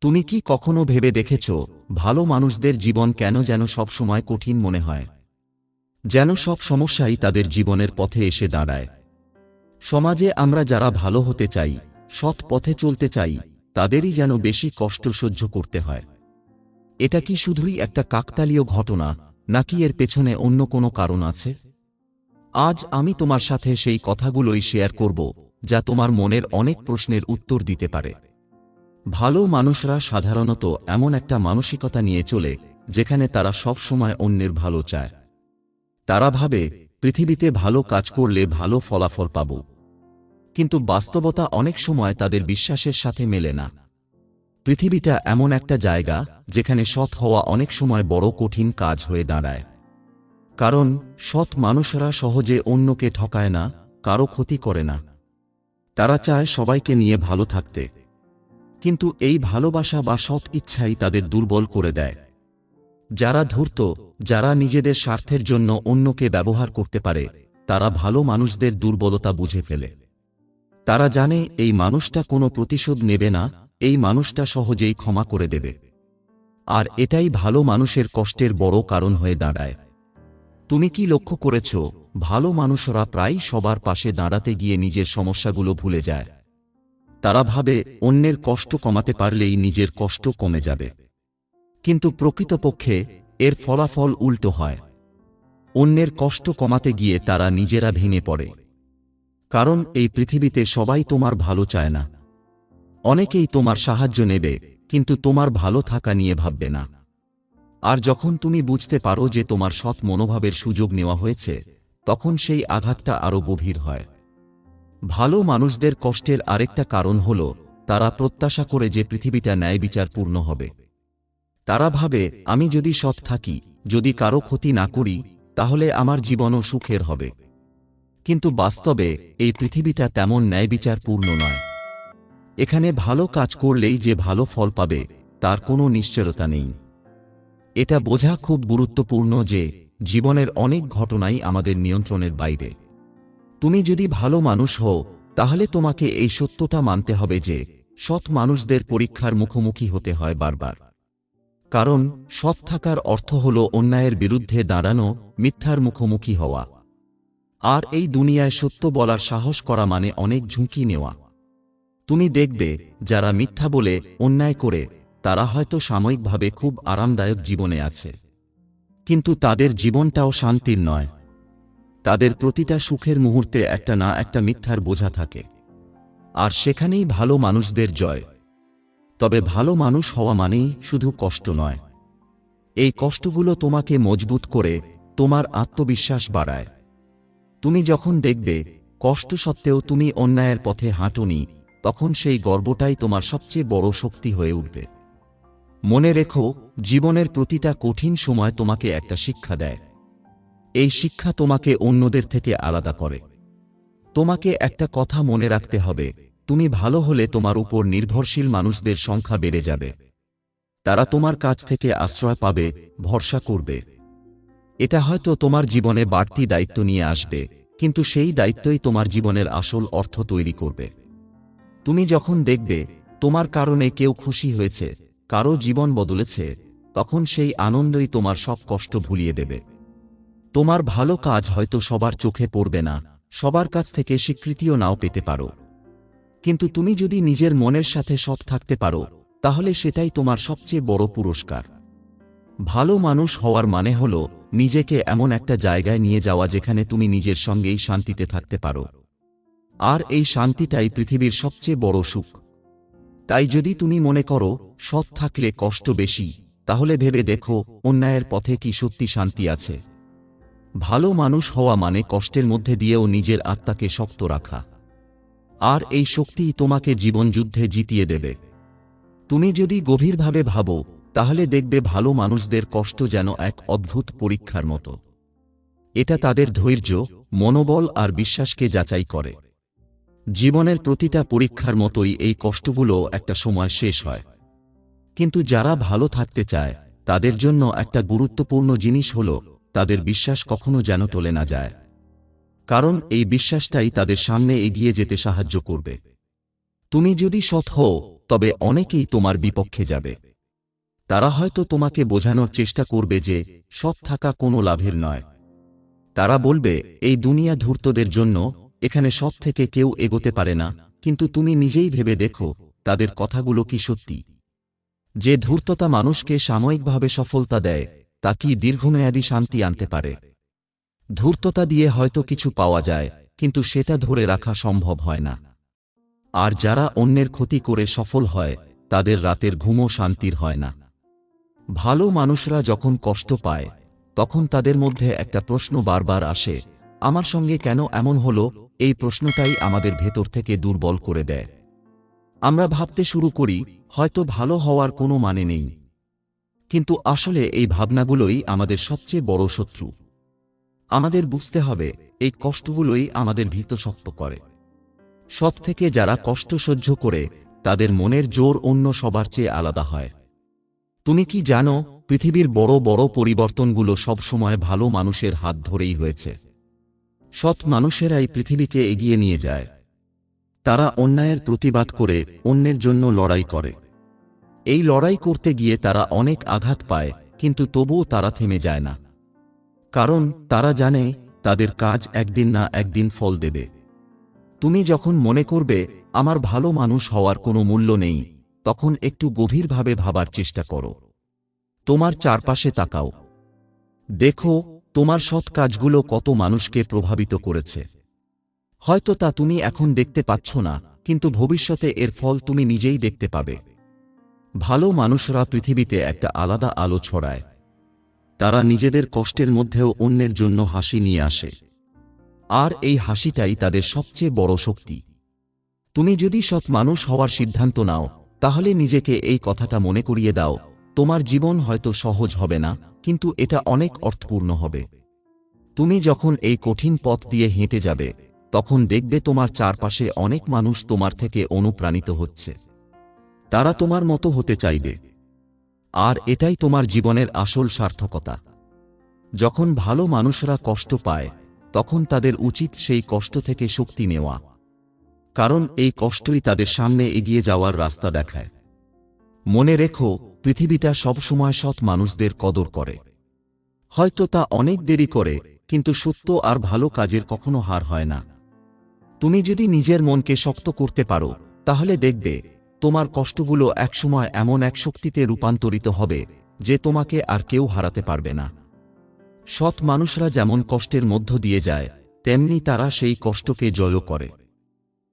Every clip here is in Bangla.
তুমি কি কখনো ভেবে দেখেছ, ভালো মানুষদের জীবন কেন যেন সবসময় কঠিন মনে হয়? যেন সব সমস্যাই তাদের জীবনের পথে এসে দাঁড়ায়। সমাজে আমরা যারা ভালো হতে চাই, সৎ পথে চলতে চাই, তাদেরই যেন বেশি কষ্ট সহ্য করতে হয়। এটা কি শুধুই একটা কাকতালীয় ঘটনা, নাকি এর পেছনে অন্য কোনো কারণ আছে? আজ আমি তোমার সাথে সেই কথাগুলোই শেয়ার করব, যা তোমার মনের অনেক প্রশ্নের উত্তর দিতে পারে। ভালো মানুষরা সাধারণত এমন একটা মানসিকতা নিয়ে চলে, যেখানে তারা সব সময় অন্যের ভালো চায়। তারা ভাবে, পৃথিবীতে ভালো কাজ করলে ভালো ফলাফল পাব। কিন্তু বাস্তবতা অনেক সময় তাদের বিশ্বাসের সাথে মেলে না। পৃথিবীটা এমন একটা জায়গা, যেখানে সৎ হওয়া অনেক সময় বড় কঠিন কাজ হয়ে দাঁড়ায়। কারণ, সৎ মানুষরা সহজে অন্যকে ঠকায় না, কারও ক্ষতি করে না। তারা চায় সবাইকে নিয়ে ভালো থাকতে। কিন্তু এই ভালোবাসা বা সৎ ইচ্ছাই তাদের দুর্বল করে দেয়। যারা ধূর্ত, যারা নিজেদের স্বার্থের জন্য অন্যকে ব্যবহার করতে পারে, তারা ভালো মানুষদের দুর্বলতা বুঝে ফেলে। তারা জানে, এই মানুষটা কোনো প্রতিশোধ নেবে না, এই মানুষটা সহজেই ক্ষমা করে দেবে। আর এটাই ভালো মানুষের কষ্টের বড় কারণ হয়ে দাঁড়ায়। তুমি কি লক্ষ্য করেছ, ভালো মানুষরা প্রায় সবার পাশে দাঁড়াতে গিয়ে নিজের সমস্যাগুলো ভুলে যায়। তারা ভাবে, অন্যের কষ্ট কমাতে পারলেই নিজের কষ্ট কমে যাবে। কিন্তু প্রকৃতপক্ষে, এর ফলাফল উল্টো হয়। অন্যের কষ্ট কমাতে গিয়ে তারা নিজেরা ভেঙে পড়ে। কারণ এই পৃথিবীতে সবাই তোমার ভালো চায় না। অনেকেই তোমার সাহায্য নেবে, কিন্তু তোমার ভালো থাকা নিয়ে ভাববে না। আর যখন তুমি বুঝতে পারো যে তোমার সৎ মনোভাবের সুযোগ নেওয়া হয়েছে, তখন সেই আঘাতটা আরও গভীর হয়। ভালো মানুষদের কষ্টের আরেকটা কারণ হল, তারা প্রত্যাশা করে যে পৃথিবীটা ন্যায় বিচারপূর্ণ হবে। তারা ভাবে, আমি যদি সৎ থাকি, যদি কারও ক্ষতি না করি, তাহলে আমার জীবনও সুখের হবে। কিন্তু বাস্তবে, এই পৃথিবীটা তেমন ন্যায় বিচারপূর্ণ নয়। এখানে ভালো কাজ করলেই যে ভালো ফল পাবে, তার কোনো নিশ্চয়তা নেই। এটা বোঝা খুব গুরুত্বপূর্ণ যে, জীবনের অনেক ঘটনাই আমাদের নিয়ন্ত্রণের বাইরে। তুমি যদি ভালো মানুষ হও, তাহলে তোমাকে এই সত্যতা মানতে হবে যে, সৎ মানুষদের পরীক্ষার মুখোমুখি হতে হয় বারবার। কারণ, সৎ থাকার অর্থ হল অন্যায়ের বিরুদ্ধে দাঁড়ানো, মিথ্যার মুখোমুখি হওয়া। আর এই দুনিয়ায় সত্য বলার সাহস করা মানে অনেক ঝুঁকি নেওয়া। তুমি দেখবে, যারা মিথ্যা বলে, অন্যায় করে, তারা হয়তো সাময়িকভাবে খুব আরামদায়ক জীবনে আছে। কিন্তু তাদের জীবনটাও শান্তির নয়। তাদের প্রতিটা সুখের মুহূর্তে একটা না একটা মিথ্যার বোঝা থাকে। আর সেখানেই ভালো মানুষদের জয়। তবে ভালো মানুষ হওয়া মানেই শুধু কষ্ট নয়। এই কষ্টগুলো তোমাকে মজবুত করে তোমার আত্মবিশ্বাস বাড়ায়। তুমি যখন দেখবে কষ্ট সত্ত্বেও তুমি অন্যায়ের পথে হাঁটুনি, তখন সেই গর্বটাই তোমার সবচেয়ে বড় শক্তি হয়ে উঠবে। মনে রেখো, জীবনের প্রতিটা কঠিন সময় তোমাকে একটা শিক্ষা দেয়। এই শিক্ষা তোমাকে অন্যদের থেকে আলাদা করে। তোমাকে একটা কথা মনে রাখতে হবে, তুমি ভালো হলে তোমার উপর নির্ভরশীল মানুষদের সংখ্যা বেড়ে যাবে। তারা তোমার কাছ থেকে আশ্রয় পাবে, ভরসা করবে। এটা হয়তো তোমার জীবনে বাড়তি দায়িত্ব নিয়ে আসবে, কিন্তু সেই দায়িত্বই তোমার জীবনের আসল অর্থ তৈরি করবে। তুমি যখন দেখবে, তোমার কারণে কেউ খুশি হয়েছে, কারও জীবন বদলেছে, তখন সেই আনন্দই তোমার সব কষ্ট ভুলিয়ে দেবে। তোমার ভালো কাজ হয়তো সবার চোখে পড়বে না, সবার কাছ থেকে স্বীকৃতিও নাও পেতে পারো। কিন্তু তুমি যদি নিজের মনের সাথে সৎ থাকতে পারো, তাহলে সেটাই তোমার সবচেয়ে বড় পুরস্কার। ভালো মানুষ হওয়ার মানে হল, নিজেকে এমন একটা জায়গায় নিয়ে যাওয়া যেখানে তুমি নিজের সঙ্গেই শান্তিতে থাকতে পারো। আর এই শান্তিটাই পৃথিবীর সবচেয়ে বড় সুখ। তাই যদি তুমি মনে করো, সৎ থাকলে কষ্ট বেশি, তাহলে ভেবে দেখো, অন্যায়ের পথে কি সত্যি শান্তি আছে। ভালো মানুষ হওয়া মানে কষ্টের মধ্যে দিয়েও নিজের আত্মাকে শক্ত রাখা। আর এই শক্তিই তোমাকে জীবনযুদ্ধে জিতিয়ে দেবে। তুমি যদি গভীরভাবে ভাবো, তাহলে দেখবে ভালো মানুষদের কষ্ট যেন এক অদ্ভুত পরীক্ষার মতো। এটা তাদের ধৈর্য, মনোবল আর বিশ্বাসকে যাচাই করে। জীবনের প্রতিটা পরীক্ষার মতোই এই কষ্টগুলো একটা সময় শেষ হয়। কিন্তু যারা ভালো থাকতে চায়, তাদের জন্য একটা গুরুত্বপূর্ণ জিনিস হল তাদের বিশ্বাস কখনো যেন তোলে না যায়। কারণ এই বিশ্বাসটাই তাদের সামনে এগিয়ে যেতে সাহায্য করবে। তুমি যদি সৎ হও, তবে অনেকেই তোমার বিপক্ষে যাবে। তারা হয়তো তোমাকে বোঝানোর চেষ্টা করবে যে, সৎ থাকা কোনো লাভের নয়। তারা বলবে, এই দুনিয়া ধূর্তদের জন্য, এখানে সৎ থেকে কেউ এগোতে পারে না। কিন্তু তুমি নিজেই ভেবে দেখো, তাদের কথাগুলো কি সত্যি। যে ধূর্ততা মানুষকে সাময়িকভাবে সফলতা দেয় তা কি দীর্ঘমেয়াদী শান্তি আনতে পারে? ধূর্ততা দিয়ে হয়তো কিছু পাওয়া যায়, কিন্তু সেটা ধরে রাখা সম্ভব হয় না। আর যারা অন্যের ক্ষতি করে সফল হয়, তাদের রাতের ঘুমও শান্তির হয় না। ভালো মানুষরা যখন কষ্ট পায়, তখন তাদের মধ্যে একটা প্রশ্ন বারবার আসে, আমার সঙ্গে কেন এমন হলো? এই প্রশ্নটাই আমাদের ভেতর থেকে দুর্বল করে দেয়। আমরা ভাবতে শুরু করি, হয়তো ভালো হওয়ার কোনো মানে নেই। কিন্তু আসলে এই ভাবনাগুলোই আমাদের সবচেয়ে বড় শত্রু। আমাদের বুঝতে হবে, এই কষ্টগুলোই আমাদের ভীত শক্ত করে। সব থেকে যারা কষ্ট সহ্য করে, তাদের মনের জোর অন্য সবার চেয়ে আলাদা হয়। তুমি কি জানো, পৃথিবীর বড় বড় পরিবর্তনগুলো সবসময় ভালো মানুষের হাত ধরেই হয়েছে। সৎ মানুষেরাই পৃথিবীকে এগিয়ে নিয়ে যায়। তারা অন্যায়ের প্রতিবাদ করে, অন্যের জন্য লড়াই করে। এই লড়াই করতে গিয়ে তারা অনেক আঘাত পায়, কিন্তু তবুও তারা থেমে যায় না। কারণ তারা জানে তাদের কাজ একদিন না একদিন ফল দেবে। তুমি যখন মনে করবে, আমার ভালো মানুষ হওয়ার কোনো মূল্য নেই, তখন একটু গভীরভাবে ভাবার চেষ্টা করো। তোমার চারপাশে তাকাও। দেখো, তোমার সৎ কাজগুলো কত মানুষকে প্রভাবিত করেছে। হয়তো তা তুমি এখন দেখতে পাচ্ছ না, কিন্তু ভবিষ্যতে এর ফল তুমি নিজেই দেখতে পাবে। ভালো মানুষরা পৃথিবীতে একটা আলাদা আলো ছড়ায়। তারা নিজেদের কষ্টের মধ্যেও অন্যের জন্য হাসি নিয়ে আসে। আর এই হাসিটাই তাদের সবচেয়ে বড় শক্তি। তুমি যদি সৎ মানুষ হওয়ার সিদ্ধান্ত নাও, তাহলে নিজেকে এই কথাটা মনে করিয়ে দাও, তোমার জীবন হয়তো সহজ হবে না, কিন্তু এটা অনেক অর্থপূর্ণ হবে। তুমি যখন এই কঠিন পথ দিয়ে হেঁটে যাবে, তখন দেখবে তোমার চারপাশে অনেক মানুষ তোমার থেকে অনুপ্রাণিত হচ্ছে। তারা তোমার মতো হতে চাইবে। আর এটাই তোমার জীবনের আসল সার্থকতা। যখন ভালো মানুষরা কষ্ট পায়, তখন তাদের উচিত সেই কষ্ট থেকে শক্তি নেওয়া। কারণ এই কষ্টই তাদের সামনে এগিয়ে যাওয়ার রাস্তা দেখায়। মনে রেখো, পৃথিবীটা সবসময় সৎ মানুষদের কদর করে। হয়তো তা অনেক দেরি করে, কিন্তু সত্য আর ভালো কাজের কখনো হার হয় না। তুমি যদি নিজের মনকে শক্ত করতে পারো, তাহলে দেখবে তোমার কষ্টগুলো একসময় এমন এক শক্তিতে রূপান্তরিত হবে, যে তোমাকে আর কেউ হারাতে পারবে না। সৎ মানুষরা যেমন কষ্টের মধ্য দিয়ে যায়, তেমনি তারা সেই কষ্টকে জয়ও করে।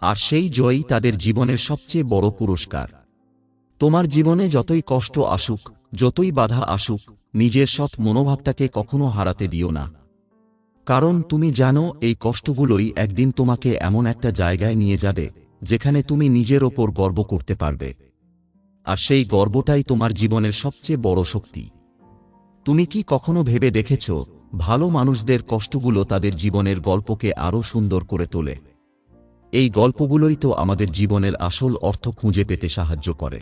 আর সেই জয়ই তাদের জীবনের সবচেয়ে বড় পুরস্কার। তোমার জীবনে যতই কষ্ট আসুক, যতই বাধা আসুক, নিজের সৎ মনোভাবটাকে কখনো হারাতে দিও না। কারণ তুমি জানো, এই কষ্টগুলোই একদিন তোমাকে এমন একটা জায়গায় নিয়ে যাবে যেখানে তুমি নিজের ওপর গর্ব করতে পারবে। আর সেই গর্বটাই তোমার জীবনের সবচেয়ে বড় শক্তি। তুমি কি কখনো ভেবে দেখেছ, ভালো মানুষদের কষ্টগুলো তাদের জীবনের গল্পকে আরও সুন্দর করে তোলে? এই গল্পগুলোই তো আমাদের জীবনের আসল অর্থ খুঁজে পেতে সাহায্য করে।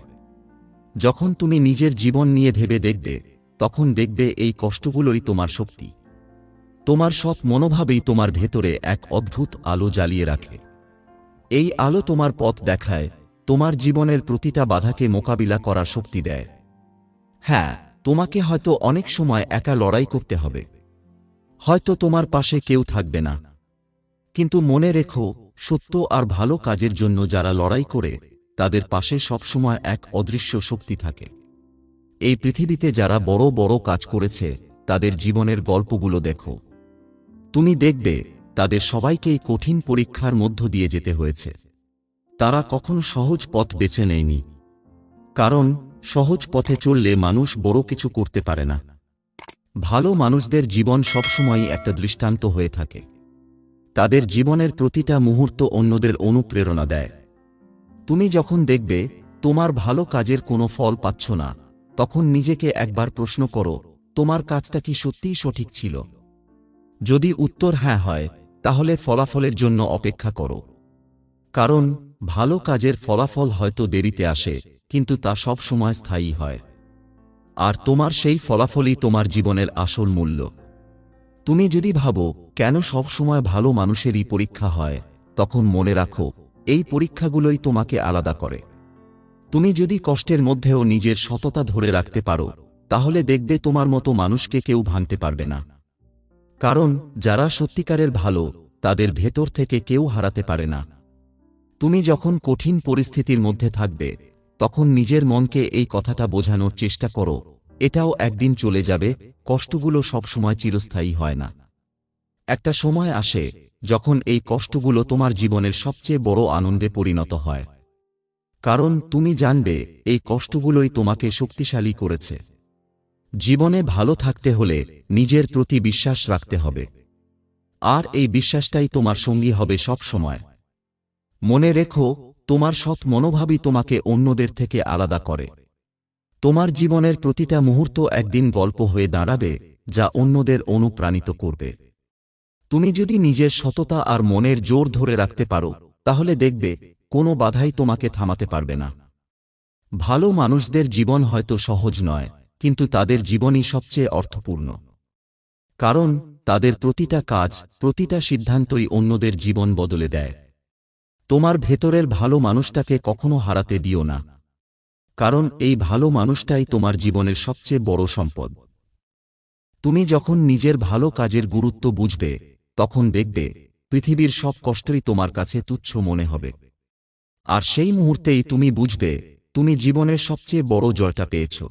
যখন তুমি নিজের জীবন নিয়ে ভেবে দেখবে, তখন দেখবে এই কষ্টগুলোই তোমার শক্তি। তোমার সব মনোভাবেই তোমার ভেতরে এক অদ্ভুত আলো জ্বালিয়ে রাখে। এই আলো তোমার পথ দেখায়, তোমার জীবনের প্রতিটা বাধাকে মোকাবিলা করার শক্তি দেয়। হ্যাঁ তোমাকে হয়তো অনেক সময় একা লড়াই করতে হবে। হয়তো তোমার পাশে কেউ থাকবে না। কিন্তু মনে রেখো, সত্য আর ভালো কাজের জন্য যারা লড়াই করে, তাদের পাশে সবসময় এক অদৃশ্য শক্তি থাকে। এই পৃথিবীতে যারা বড় বড় কাজ করেছে, তাদের জীবনের গল্পগুলো দেখো। তুমি দেখবে তাদের সবাইকেই কঠিন পরীক্ষার মধ্য দিয়ে যেতে হয়েছে। তারা কখনো সহজ পথ বেছে নেয়নি। কারণ, সহজ পথে চললে মানুষ বড় কিছু করতে পারে না। ভালো মানুষদের জীবন সবসময়ই একটা দৃষ্টান্ত হয়ে থাকে। তাদের জীবনের প্রতিটা মুহূর্ত অন্যদের অনুপ্রেরণা দেয়। তুমি যখন দেখবে, তোমার ভালো কাজের কোনো ফল পাচ্ছ না, তখন নিজেকে একবার প্রশ্ন করো, তোমার কাজটা কি সত্যিই সঠিক ছিল? যদি উত্তর হ্যাঁ হয় তাহলে ফলাফলের জন্য অপেক্ষা করো। কারণ ভালো কাজের ফলাফল হয়তো দেরিতে আসে, কিন্তু তা সব সময় স্থায়ী হয়। আর তোমার সেই ফলাফলই তোমার জীবনের আসল মূল্য। তুমি যদি ভাবো, কেন সব সময় ভালো মানুষেরই পরীক্ষা হয়, তখন মনে রাখো, এই পরীক্ষাগুলোই তোমাকে আলাদা করে। তুমি যদি কষ্টের মধ্যেও নিজের সততা ধরে রাখতে পারো, তাহলে দেখবে তোমার মতো মানুষকে কেউ ভাঙতে পারবে না। কারণ যারা সত্যিকারের ভালো, তাদের ভেতর থেকে কেউ হারাতে পারে না। তুমি যখন কঠিন পরিস্থিতির মধ্যে থাকবে, তখন নিজের মনকে এই কথাটা বোঝানোর চেষ্টা করো, এটাও একদিন চলে যাবে, কষ্টগুলো সবসময় চিরস্থায়ী হয় না। একটা সময় আসে, যখন এই কষ্টগুলো তোমার জীবনের সবচেয়ে বড় আনন্দে পরিণত হয়। কারণ তুমি জানবে, এই কষ্টগুলোই তোমাকে শক্তিশালী করেছে। জীবনে ভালো থাকতে হলে নিজের প্রতি বিশ্বাস রাখতে হবে। আর এই বিশ্বাসটাই তোমার সঙ্গী হবে সব সময়। মনে রেখো, তোমার সৎ মনোভাবই তোমাকে অন্যদের থেকে আলাদা করে। তোমার জীবনের প্রতিটা মুহূর্ত একদিন গল্প হয়ে দাঁড়াবে, যা অন্যদের অনুপ্রাণিত করবে। তুমি যদি নিজের সততা আর মনের জোর ধরে রাখতে পারো, তাহলে দেখবে, কোনো বাধাই তোমাকে থামাতে পারবে না। ভালো মানুষদের জীবন হয়তো সহজ নয়। কিন্তু তাদের জীবনই সবচেয়ে অর্থপূর্ণ। কারণ তাদের প্রতিটা কাজ, প্রতিটা সিদ্ধান্তই অন্যদের জীবন বদলে দেয়। তোমার ভেতরের ভালো মানুষটাকে কখনো হারাতে দিও না। কারণ এই ভালো মানুষটাই তোমার জীবনের সবচেয়ে বড় সম্পদ। তুমি যখন নিজের ভালো কাজের গুরুত্ব বুঝবে, তখন দেখবে, পৃথিবীর সব কষ্টই তোমার কাছে তুচ্ছ মনে হবে। আর সেই মুহূর্তেই তুমি বুঝবে, তুমি জীবনের সবচেয়ে বড় জয়টা পেয়েছ।